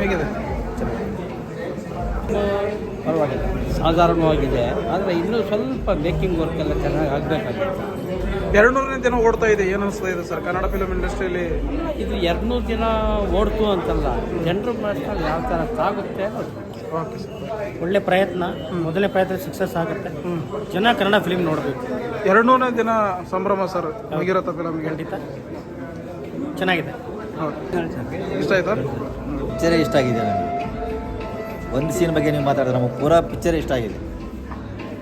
ಹೇಗಿದೆ? ಪರವಾಗಿಲ್ಲ. ಸಾಧಾರಣವಾಗಿದೆ. ಆದರೆ ಇನ್ನೂ ಸ್ವಲ್ಪ ಮೇಕಿಂಗ್ ವರ್ಕ್ ಎಲ್ಲ ಚೆನ್ನಾಗಿ ಆಗಬೇಕಾಗಿತ್ತು. ಎರಡು ನೂರನೇ ದಿನ ಓಡ್ತಾ ಇದೆ ಏನು ಅನಿಸ್ತಾ ಇದೆ ಸರ್? ಕನ್ನಡ ಫಿಲಮ್ ಇಂಡಸ್ಟ್ರಿಯಲ್ಲಿ ಇದು ಎರಡ್ನೂರು ದಿನ ಓಡ್ತು ಅಂತಲ್ಲ ಜನರು ಮನಸ್ಸಲ್ಲಿ ಯಾವ ಥರ ಸಾಗುತ್ತೆ ಅದು. Okay sir. ಒಳ್ಳೆ ಪ್ರಯತ್ನ ಮೊದಲನೇ ಪ್ರಯತ್ನ ಸಕ್ಸಸ್ ಆಗುತ್ತೆ. ಜನ ಕನ್ನಡ ಫಿಲಿಮ್ ನೋಡಬೇಕು. ಎರಡು ನೂರನೇ ದಿನ ಸಂಭ್ರಮ ಸರ್ ಮುಗಿರತ್ತ ಫಿಲಮ್ ಖಂಡಿತ. ಚೆನ್ನಾಗಿದೆ. ಇಷ್ಟ ಆಯ್ತಾ? ಪಿಕ್ಚರೇ ಇಷ್ಟ ಆಗಿದೆ ನನಗೆ. ಒಂದು ಸೀನ್ ಬಗ್ಗೆ ನೀವು ಮಾತಾಡಿದ್ರೆ ನಮಗೆ ಪೂರಾ ಪಿಕ್ಚರ್ ಇಷ್ಟ ಆಗಿದೆ.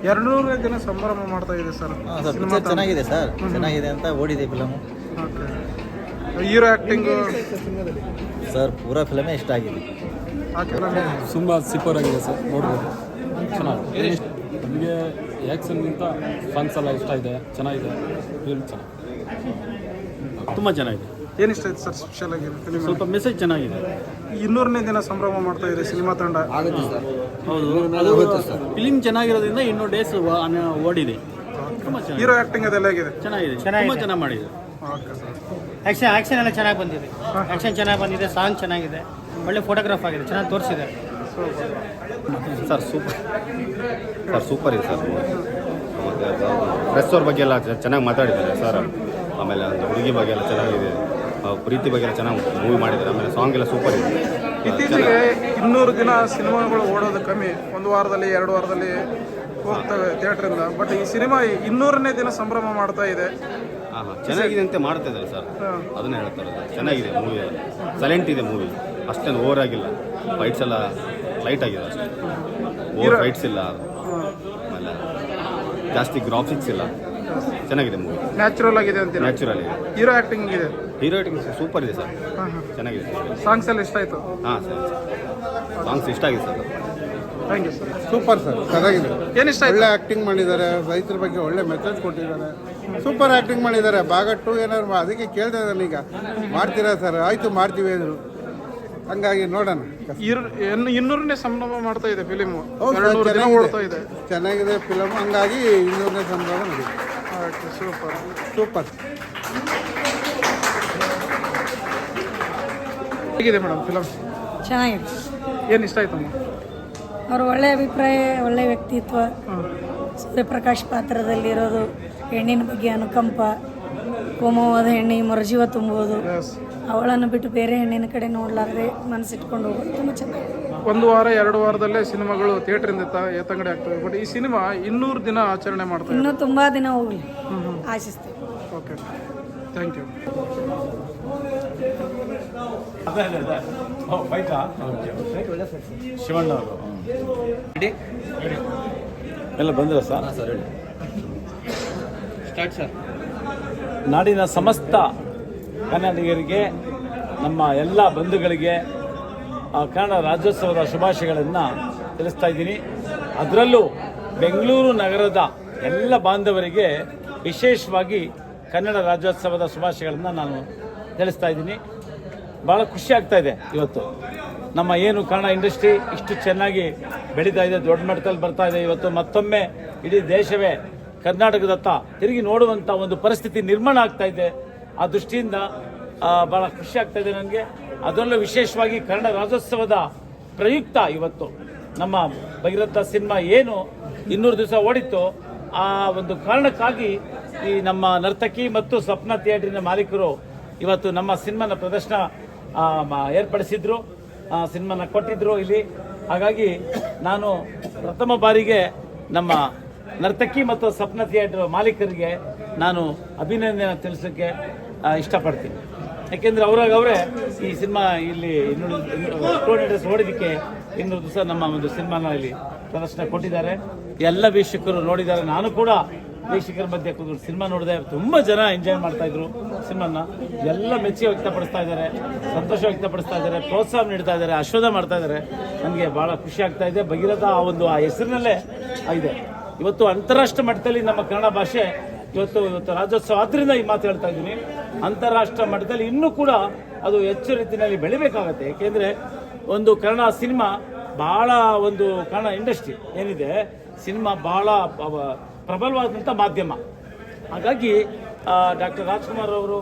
ಎರಡ್ನೂರು ಜನ ದಿನ ಸಂಭ್ರಮ ಮಾಡ್ತಾ ಇದೆ ಸರ್. ಹಾಂ ಸರ್ ಪಿಕ್ಚರ್ ಚೆನ್ನಾಗಿದೆ ಸರ್. ಚೆನ್ನಾಗಿದೆ ಅಂತ ಓಡಿದೆ ಫಿಲಮು ಹೀರೋ ಆ್ಯಕ್ಟಿಂಗು ಸರ್ ಪೂರಾ ಫಿಲಮೇ ಇಷ್ಟ ಆಗಿದೆ. ತುಂಬ ಸೂಪರ್ ಆಗಿದೆ ಸರ್ ನೋಡ್ಬೋದು. ಚೆನ್ನಾಗಿ ನಮಗೆ ಆ್ಯಕ್ಷನ್ಗಿಂತ ಫನ್ಸ್ ಎಲ್ಲ ಇಷ್ಟ ಇದೆ ಚೆನ್ನಾಗಿದೆ. ಫಿಲ್ಮ್ ಚೆನ್ನಾಗಿ ತುಂಬ ಚೆನ್ನಾಗಿದೆ. ಏನು ಇಷ್ಟ ಆಯ್ತು ಸರ್ ಸ್ಪೆಷಲ್ ಆಗಿ ಫಿಲ್ಮ್ ಸ್ವಲ್ಪ ಮೆಸೇಜ್ ಚೆನ್ನಾಗಿದೆ. ಇನ್ನೂರನೇ ದಿನ ಸಂಭ್ರಮ ಮಾಡ್ತಾ ಇದೆ ಸಿನಿಮಾ ತಂಡ. ಹೌದು. ಅದು ಫಿಲಿಮ್ ಚೆನ್ನಾಗಿರೋದ್ರಿಂದ ಇನ್ನೂರು ಡೇಸ್ ಓಡಿದೆ. ತುಂಬ ಹೀರೋ ಆ್ಯಕ್ಟಿಂಗ್ ಅದೆಲ್ಲ ಆಗಿದೆ ಚೆನ್ನಾಗಿದೆ. ತುಂಬ ಚೆನ್ನಾಗಿ ಮಾಡಿದೆ ಓಕೆ ಸರ್. ಆ್ಯಕ್ಷನ್ ಆ್ಯಕ್ಷನ್ ಎಲ್ಲ ಚೆನ್ನಾಗಿ ಬಂದಿದೆ. ಆ್ಯಕ್ಷನ್ ಚೆನ್ನಾಗಿ ಬಂದಿದೆ ಸಾಂಗ್ ಚೆನ್ನಾಗಿದೆ. ಒಳ್ಳೆ ಫೋಟೋಗ್ರಾಫ್ ಆಗಿದೆ ಚೆನ್ನಾಗಿ ತೋರಿಸಿದೆ. ಸರ್ ಸೂಪರ್ ಸರ್ ಸೂಪರ್ ಇದೆ ಸರ್. ಮತ್ತು ಪ್ರೆಸ್ ಅವ್ರ ಬಗ್ಗೆ ಎಲ್ಲ ಚೆನ್ನಾಗಿ ಮಾತಾಡಿದ್ದಾರೆ ಸರ್. ಆಮೇಲೆ ಒಂದು ಹುಡುಗಿ ಬಗ್ಗೆ ಎಲ್ಲ ಚೆನ್ನಾಗಿದೆ. ಪ್ರೀತಿ ಬಗ್ಗೆ ಎಲ್ಲ ಚೆನ್ನಾಗಿ ಮೂವಿ ಮಾಡಿದ್ದಾರೆ. ಆಮೇಲೆ ಸಾಂಗ್ ಎಲ್ಲ ಸೂಪರ್ ಇದೆ. ಇತ್ತೀಚೆಗೆ ಇನ್ನೂರು ದಿನ ಸಿನಿಮಾಗಳು ಓಡೋದು ಕಮ್ಮಿ. ಒಂದು ವಾರದಲ್ಲಿ ಎರಡು ವಾರದಲ್ಲಿ ಹೋಗ್ತವೆ ಥಿಯೇಟ್ರಿಂದ ಬಟ್ ಈ ಸಿನಿಮಾ ಇನ್ನೂರನೇ ದಿನ ಸಂಭ್ರಮ ಮಾಡ್ತಾ ಇದೆ. ಚೆನ್ನಾಗಿದೆ ಅಂತ ಮಾಡ್ತಾ ಇದ್ದಾರೆ ಸರ್ ಅದನ್ನ ಹೇಳ್ತಾರೆ ಚೆನ್ನಾಗಿದೆ ಮೂವಿ ಸೈಲೆಂಟ್ ಇದೆ ಮೂವಿ ಅಷ್ಟೇನು ಓವರ್ ಆಗಿಲ್ಲ. ಫೈಟ್ಸ್ ಎಲ್ಲ ಲೈಟ್ ಆಗಿದೆ ಅಷ್ಟೇ. ಓವರ್ ಫೈಟ್ಸ್ ಇಲ್ಲ. ಆಮೇಲೆ ಜಾಸ್ತಿ ಗ್ರಾಫಿಕ್ಸ್ ಇಲ್ಲ. ಚೆನ್ನಾಗಿದೆ ಮೂವಿ ನ್ಯಾಚುರಲ್ ಆಗಿದೆ ಅಂತ ನ್ಯಾಚುರಲ್ ಇದೆ ಹೀರೋ ಆಕ್ಟಿಂಗ್ ಇದೆ ಹೀರೋ ಸೂಪರ್ ಇದೆ ಸರ್. ಹಾಂ ಹಾಂ. ಚೆನ್ನಾಗಿದೆ. ಸಾಂಗ್ಸ್ ಎಲ್ಲ ಇಷ್ಟ ಆಯಿತು? ಹಾಂ ಸರ್. ಸಾಂಗ್ಸ್ ಇಷ್ಟ ಆಗಿದೆ sir. Thank you sir super sir ಚೆನ್ನಾಗಿದೆ. ಏನು ಇಷ್ಟ ಆಯ್ತು? ಒಳ್ಳೆ ಆಕ್ಟಿಂಗ್ ಮಾಡಿದ್ದಾರೆ. ರೈತರ ಬಗ್ಗೆ ಒಳ್ಳೆ ಮೆಸೇಜ್ ಕೊಟ್ಟಿದ್ದಾರೆ. ಸೂಪರ್ ಆಕ್ಟಿಂಗ್ ಮಾಡಿದ್ದಾರೆ. ಭಾಗ ಟು ಏನಾದ್ರು ಮಾ- ಅದಕ್ಕೆ ಕೇಳ್ತಾ ಇದ್ದಾನೆ ಈಗ. ಮಾಡ್ತೀರಾ ಸರ್ ಆಯಿತು ಮಾಡ್ತೀವಿ ಅಂದರು. ಹಂಗಾಗಿ ನೋಡೋಣ. ಇನ್ನೂರನೇ ಸಂಭ್ರಮ ಮಾಡ್ತಾ ಇದೆ ಫಿಲಿಮ್ ಚೆನ್ನಾಗಿದೆ. ಓಡ್ತಾ ಇದೆ. ಚೆನ್ನಾಗಿದೆ ಫಿಲಮ್ ಹಂಗಾಗಿ ಇನ್ನೂರನೇ ಸಂಭ್ರಮ ನಡೀತು ಓಕೆ ಸೂಪರ್ ಸೂಪರ್ ಹೇಗಿದೆ ಮೇಡಮ್ ಫಿಲಮ್ ಚೆನ್ನಾಗಿದೆ. ಏನು ಇಷ್ಟ ಆಯ್ತಮ್ಮ ಅವ್ರ ಒಳ್ಳೆ ಅಭಿಪ್ರಾಯ ಒಳ್ಳೆ ವ್ಯಕ್ತಿತ್ವ. ಸೂರ್ಯಪ್ರಕಾಶ್ ಪಾತ್ರದಲ್ಲಿರೋದು ಹೆಣ್ಣಿನ ಬಗ್ಗೆ ಅನುಕಂಪ ಕೋಮವಾದ ಹೆಣ್ಣಿ ಮರುಜೀವ ತುಂಬುವುದು ಎಸ್ ಅವಳನ್ನು ಬಿಟ್ಟು ಬೇರೆ ಹೆಣ್ಣಿನ ಕಡೆ ನೋಡಲಾರ್ದೆ ಮನಸ್ಸಿಟ್ಕೊಂಡು ಹೋಗೋದು ತುಂಬ ಚೆನ್ನಾಗಿದೆ. ಒಂದು ವಾರ ಎರಡು ವಾರದಲ್ಲೇ ಸಿನಿಮಾಗಳು ತಿಯೇಟ್ರಿಂದ ಏತಂಗಡಿ ಆಗ್ತವೆ. ಬಟ್ ಈ ಸಿನಿಮಾ ಇನ್ನೂರು ದಿನ ಆಚರಣೆ ಮಾಡ್ತಾರೆ ಇದೆ ಇನ್ನೂ ತುಂಬ ದಿನ ಹೋಗಲಿ. ಆಶಿಸ್ತೀವಿ ಓಕೆ ಥ್ಯಾಂಕ್ ಯು ಶಿವಣ್ಣ ಅವರು ಎಲ್ಲ ಬಂದ್ರ ಸರ್? ಸರ್ ಹೇಳಿ. ಸ್ಟಾರ್ಟ್ ಸರ್ ನಾಡಿನ ಸಮಸ್ತ ಕನ್ನಡಿಗರಿಗೆ ನಮ್ಮ ಎಲ್ಲ ಬಂಧುಗಳಿಗೆ ಕನ್ನಡ ರಾಜ್ಯೋತ್ಸವದ ಶುಭಾಶಯಗಳನ್ನು ತಿಳಿಸ್ತಾ ಇದ್ದೀನಿ. ಅದರಲ್ಲೂ ಬೆಂಗಳೂರು ನಗರದ ಎಲ್ಲ ಬಾಂಧವರಿಗೆ ವಿಶೇಷವಾಗಿ ಕನ್ನಡ ರಾಜ್ಯೋತ್ಸವದ ಶುಭಾಶಯಗಳನ್ನು ನಾನು ತಿಳಿಸ್ತಾ ಇದ್ದೀನಿ. ಭಾಳ ಖುಷಿ ಆಗ್ತಾ ಇದೆ ಇವತ್ತು. ನಮ್ಮ ಏನು ಕನ್ನಡ ಇಂಡಸ್ಟ್ರಿ ಇಷ್ಟು ಚೆನ್ನಾಗಿ ಬೆಳೀತಾ ಇದೆ, ದೊಡ್ಡ ಮಟ್ಟದಲ್ಲಿ ಬರ್ತಾ ಇದೆ. ಇವತ್ತು ಮತ್ತೊಮ್ಮೆ ಇಡೀ ದೇಶವೇ ಕರ್ನಾಟಕದತ್ತ ತಿರುಗಿ ನೋಡುವಂಥ ಒಂದು ಪರಿಸ್ಥಿತಿ ನಿರ್ಮಾಣ ಆಗ್ತಾ ಇದೆ. ಆ ದೃಷ್ಟಿಯಿಂದ ಬಹಳ ಖುಷಿ ಆಗ್ತಾ ಇದೆ ನನಗೆ. ಅದರಲ್ಲೂ ವಿಶೇಷವಾಗಿ ಕನ್ನಡ ರಾಜ್ಯೋತ್ಸವದ ಪ್ರಯುಕ್ತ ಇವತ್ತು ನಮ್ಮ ಭಗೀರಥ ಸಿನಿಮಾ ಏನು ಇನ್ನೂರು ದಿವಸ ಓಡಿತ್ತು. ಆ ಒಂದು ಕಾರಣಕ್ಕಾಗಿ ಈ ನಮ್ಮ ನರ್ತಕಿ ಮತ್ತು ಸ್ವಪ್ನ ಥಿಯೇಟ್ರಿನ ಮಾಲೀಕರು ಇವತ್ತು ನಮ್ಮ ಸಿನಿಮಾನ ಪ್ರದರ್ಶನ ಏರ್ಪಡಿಸಿದ್ರು. ಸಿನಿಮಾನ ಕೊಟ್ಟಿದ್ರು ಇಲ್ಲಿ. ಹಾಗಾಗಿ ನಾನು ಪ್ರಥಮ ಬಾರಿಗೆ ನಮ್ಮ ನರ್ತಕಿ ಮತ್ತು ಸ್ವಪ್ನ ಥಿಯೇಟರ್ ಮಾಲೀಕರಿಗೆ ನಾನು ಅಭಿನಂದನೆ ತಿಳಿಸೋಕ್ಕೆ ಇಷ್ಟಪಡ್ತೀನಿ. ಯಾಕೆಂದರೆ ಅವ್ರಾಗ ಅವರೇ ಈ ಸಿನಿಮಾ ಇಲ್ಲಿ ಡ್ರೆಸ್ ಓಡಿದ್ದಕ್ಕೆ ಇನ್ನೂರು ದಿವಸ ನಮ್ಮ ಒಂದು ಸಿನಿಮಾನ ಇಲ್ಲಿ ಪ್ರದರ್ಶನ ಕೊಟ್ಟಿದ್ದಾರೆ. ಎಲ್ಲ ವೀಕ್ಷಕರು ನೋಡಿದ್ದಾರೆ. ನಾನು ಕೂಡ ವೀಕ್ಷಕರ ಮಧ್ಯೆ ಕೂತ್ಕೊಂಡು ಸಿನಿಮಾ ನೋಡಿದೆ ತುಂಬ ಜನ ಎಂಜಾಯ್ ಮಾಡ್ತಾ ಇದ್ರು ಸಿನಿಮಾನ. ಎಲ್ಲ ಮೆಚ್ಚುಗೆ ವ್ಯಕ್ತಪಡಿಸ್ತಾ ಇದ್ದಾರೆ. ಸಂತೋಷ ವ್ಯಕ್ತಪಡಿಸ್ತಾ ಇದ್ದಾರೆ. ಪ್ರೋತ್ಸಾಹ ನೀಡ್ತಾ ಇದ್ದಾರೆ. ಆಶೀರ್ವಾದ ಮಾಡ್ತಾ ಇದ್ದಾರೆ. ನನಗೆ ಭಾಳ ಖುಷಿ ಆಗ್ತಾ ಇದೆ. ಭಗೀರಥ ಆ ಒಂದು ಆ ಹೆಸರಿನಲ್ಲೇ ಇದೆ. ಇವತ್ತು ಅಂತಾರಾಷ್ಟ್ರ ಮಟ್ಟದಲ್ಲಿ ನಮ್ಮ ಕನ್ನಡ ಭಾಷೆ ಇವತ್ತು ಇವತ್ತು ರಾಜ್ಯೋತ್ಸವ ಆದ್ರಿಂದ ಈ ಮಾತು ಹೇಳ್ತಾ ಇದ್ದೀನಿ. ಅಂತಾರಾಷ್ಟ್ರ ಮಟ್ಟದಲ್ಲಿ ಇನ್ನೂ ಕೂಡ ಅದು ಹೆಚ್ಚು ರೀತಿಯಲ್ಲಿ ಬೆಳಿಬೇಕಾಗತ್ತೆ. ಯಾಕೆಂದ್ರೆ ಒಂದು ಕನ್ನಡ ಸಿನಿಮಾ ಬಹಳ ಒಂದು ಕನ್ನಡ ಇಂಡಸ್ಟ್ರಿ ಏನಿದೆ, ಸಿನಿಮಾ ಬಹಳ ಪ್ರಬಲವಾದಂಥ ಮಾಧ್ಯಮ. ಹಾಗಾಗಿ ಡಾಕ್ಟರ್ ರಾಜ್ಕುಮಾರ್ ಅವರು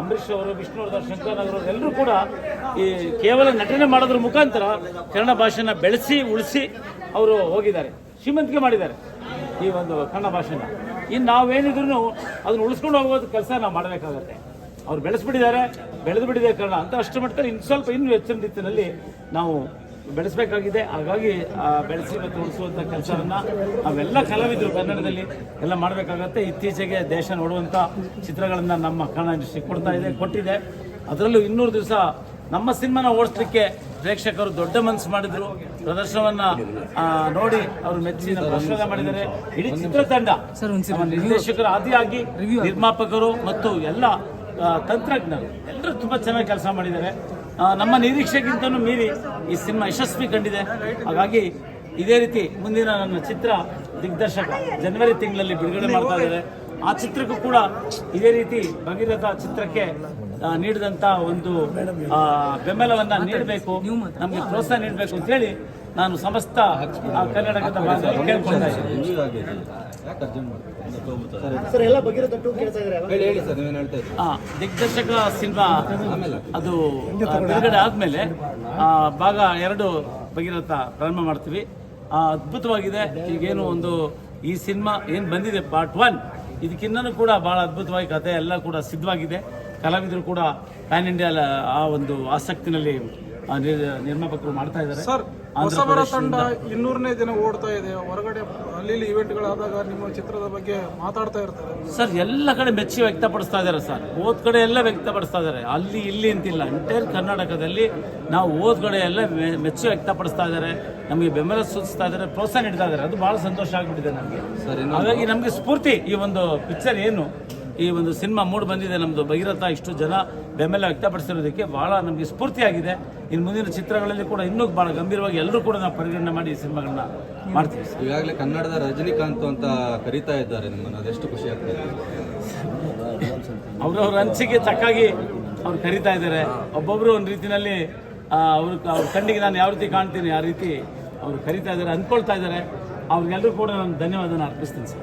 ಅಂಬರೀಷ್ ಅವರು ವಿಷ್ಣುವರ್ಧನ್ ಶಂಕರ್ ಅವರು, ಎಲ್ಲರೂ ಕೂಡ ಈ ಕೇವಲ ನಟನೆ ಮಾಡೋದ್ರ ಮುಖಾಂತರ ಕನ್ನಡ ಭಾಷೆನ ಬೆಳೆಸಿ, ಉಳಿಸಿ ಅವರು ಹೋಗಿದ್ದಾರೆ. ಶ್ರೀಮಂತಿಕೆ ಮಾಡಿದ್ದಾರೆ ಈ ಒಂದು ಕನ್ನಡ ಭಾಷೆನ. ಇನ್ನು ನಾವೇನಿದ್ರು ಅದನ್ನ ಉಳಿಸ್ಕೊಂಡು ಹೋಗೋದು ಕೆಲಸ ನಾವು ಮಾಡಬೇಕಾಗತ್ತೆ. ಅವ್ರು ಬೆಳೆಸ್ಬಿಟ್ಟಿದ್ದಾರೆ ಬೆಳೆದು ಬಿಟ್ಟಿದೆ ಕಾರಣ ಅಂತ ಅಷ್ಟು ಮಟ್ಟದಲ್ಲಿ ಇನ್ನು ಸ್ವಲ್ಪ ಇನ್ನೂ ಹೆಚ್ಚಿನ ರೀತಿಯಲ್ಲಿ ನಾವು ಬೆಳೆಸಬೇಕಾಗಿದೆ. ಹಾಗಾಗಿ ಬೆಳೆಸಿ ಮತ್ತು ಉಳಿಸುವಂಥ ಕೆಲಸವನ್ನ ನಾವೆಲ್ಲ ಕಲಾವಿದರು ಕನ್ನಡದಲ್ಲಿ ಎಲ್ಲ ಮಾಡಬೇಕಾಗತ್ತೆ. ಇತ್ತೀಚೆಗೆ ದೇಶ ನೋಡುವಂಥ ಚಿತ್ರಗಳನ್ನು ನಮ್ಮ ಕನ್ನಡ ಇಂಡಸ್ಟ್ರಿ ಕೊಡ್ತಾ ಇದೆ, ಕೊಟ್ಟಿದೆ. ಅದರಲ್ಲೂ ಇನ್ನೂರು ದಿವಸ ನಮ್ಮ ಸಿನಿಮಾನ ಓಡಿಸ್ಲಿಕ್ಕೆ ಪ್ರೇಕ್ಷಕರು ದೊಡ್ಡ ಮನಸ್ಸು ಮಾಡಿದ್ರು. ಪ್ರದರ್ಶನವನ್ನ ನೋಡಿ ಅವರು ಮೆಚ್ಚಿನ ಪ್ರಶ್ನೆ ಮಾಡಿದ್ದಾರೆ. ಇಡೀ ಚಿತ್ರತಂಡ ನಿರ್ದೇಶಕರು ಆದಿಯಾಗಿ ನಿರ್ಮಾಪಕರು ಮತ್ತು ಎಲ್ಲ ತಂತ್ರಜ್ಞರು ಎಲ್ಲರೂ ತುಂಬ ಚೆನ್ನಾಗಿ ಕೆಲಸ ಮಾಡಿದ್ದಾರೆ. ನಮ್ಮ ನಿರೀಕ್ಷೆಗಿಂತನೂ ಮೀರಿ ಈ ಸಿನಿಮಾ ಯಶಸ್ವಿ ಕಂಡಿದೆ. ಹಾಗಾಗಿ ಇದೇ ರೀತಿ ಮುಂದಿನ ನನ್ನ ಚಿತ್ರ ದಿಗ್ದರ್ಶಕ ಜನವರಿ ತಿಂಗಳಲ್ಲಿ ಬಿಡುಗಡೆ ಮಾಡ್ತಾ ಇದ್ದಾರೆ. ಆ ಚಿತ್ರಕ್ಕೂ ಕೂಡ ಇದೇ ರೀತಿ ಭಗೀರಥ ಚಿತ್ರಕ್ಕೆ ನೀಡಿದಂಥ ಒಂದು ಆ, ಬೆಂಬಲವನ್ನ ನೀಡಬೇಕು ನಮಗೆ ಪ್ರೋತ್ಸಾಹ ನೀಡಬೇಕು ಅಂತ ಹೇಳಿ ನಾನು ಸಮಸ್ತ ಆ, ಕರ್ನಾಟಕದ ಕೇಳ್ಕೊಳ್ತಾ ಇದ್ದೀನಿ. ಆ, ದಿಗ್ದರ್ಶಕ ಸಿನಿಮಾ ಅದು ಆ, ಬಿಡುಗಡೆ ಆದಮೇಲೆ ಭಾಗ ಎರಡು ಭಗೀರಥ ಪ್ರಾರಂಭ ಮಾಡ್ತೀವಿ. ಆ, ಅದ್ಭುತವಾಗಿದೆ. ಈಗೇನು ಒಂದು ಈ ಸಿನಿಮಾ ಏನು ಬಂದಿದೆ ಪಾರ್ಟ್ ಒನ್ ಇದಕ್ಕಿನ್ನೂ ಕೂಡ ಭಾಳ ಅದ್ಭುತವಾಗಿ ಕಥೆ ಎಲ್ಲ ಕೂಡ ಸಿದ್ಧವಾಗಿದೆ. ಕಲಾವಿದರು ಕೂಡ ಪ್ಯಾನ್ ಇಂಡಿಯಾ ಆ ಒಂದು ಆಸಕ್ತಿನಲ್ಲಿ ಆ, ನಿರ್- ನಿರ್ಮಾಪಕರು ಮಾಡ್ತಾ ಇದ್ದಾರೆ. ಸರ್ ಹೊಸಬರ ತಂಡ. ಇನ್ನೂರನೇ ದಿನ ಓಡ್ತಾ ಇದೆ. ಹೊರಗಡೆ ಅಲ್ಲಿ ಇಲ್ಲಿ ಇವೆಂಟ್ಗಳಾದಾಗ ನಿಮ್ಮ ಚಿತ್ರದ ಬಗ್ಗೆ ಮಾತಾಡ್ತಾ ಇರ್ತಾರೆ. ಸರ್ ಎಲ್ಲ ಕಡೆ ಮೆಚ್ಚಿ ವ್ಯಕ್ತಪಡಿಸ್ತಾ ಇದ್ದಾರೆ ಸರ್. ಓದ್ ಕಡೆ ಎಲ್ಲ ವ್ಯಕ್ತಪಡಿಸ್ತಾ ಇದ್ದಾರೆ. ಅಲ್ಲಿ ಇಲ್ಲಿ ಅಂತಿಲ್ಲ. ಎಂಟೈರ್ ಕರ್ನಾಟಕದಲ್ಲಿ ನಾವು ಓದ್ ಕಡೆ ಎಲ್ಲ ಮೆ- ಮೆಚ್ಚಿ ವ್ಯಕ್ತಪಡಿಸ್ತಾ ಇದ್ದಾರೆ. ನಮಗೆ ಬೆಂಬಲ ಸೂಚಿಸ್ತಾ ಇದ್ದಾರೆ ಪ್ರೋತ್ಸಾಹ ನೀಡ್ತಾ ಇದ್ದಾರೆ. ಅದು ಬಹಳ ಸಂತೋಷ ಆಗಿಬಿಟ್ಟಿದೆ ನಮಗೆ. ಹಾಗಾಗಿ ನಮಗೆ ಸ್ಫೂರ್ತಿ ಈ ಒಂದು ಪಿಕ್ಚರ್ ಏನು. ಈ ಒಂದು ಸಿನಿಮಾ ಮೂಡ್ ಬಂದಿದೆ. ನಮ್ಮದು ಭಗೀರಥ ಇಷ್ಟು ಜನ ಬೆಂಬಲ ವ್ಯಕ್ತಪಡಿಸಿರೋದಕ್ಕೆ ಬಹಳ ನಮಗೆ ಸ್ಫೂರ್ತಿಯಾಗಿದೆ. ಇನ್ನು ಮುಂದಿನ ಚಿತ್ರಗಳಲ್ಲಿ ಕೂಡ ಇನ್ನೂ ಬಹಳ ಗಂಭೀರವಾಗಿ ಎಲ್ಲರೂ ಕೂಡ ನಾವು ಪರಿಗಣನೆ ಮಾಡಿ ಈ ಸಿನಿಮಾಗಳನ್ನ ಮಾಡ್ತೀವಿ ಸರ್. ಈಗಾಗಲೇ ಕನ್ನಡದ ರಜನಿಕಾಂತ್ ಅಂತ ಕರೀತಾ ಇದ್ದಾರೆ ನಿಮ್ಮನ್ನು. ಅದೆಷ್ಟು ಖುಷಿ ಆಗ್ತದೆ ಅವ್ರವ್ರ ಅನಿಸಿಕೆ ತಕ್ಕಾಗಿ ಅವ್ರು ಕರಿತಾ ಇದ್ದಾರೆ. ಒಬ್ಬೊಬ್ರು ಒಂದು ರೀತಿಯಲ್ಲಿ ಅವ್ರ ಅವ್ರ ಕಣ್ಣಿಗೆ ನಾನು ಯಾವ ರೀತಿ ಕಾಣ್ತೀನಿ ಆ ರೀತಿ ಅವ್ರು ಕರಿತಾ ಇದ್ದಾರೆ ಅಂದ್ಕೊಳ್ತಾ ಇದ್ದಾರೆ. ಅವ್ರಿಗೆಲ್ಲರೂ ಕೂಡ ನಾನು ಧನ್ಯವಾದನ ಅರ್ಪಿಸ್ತೀನಿ ಸರ್.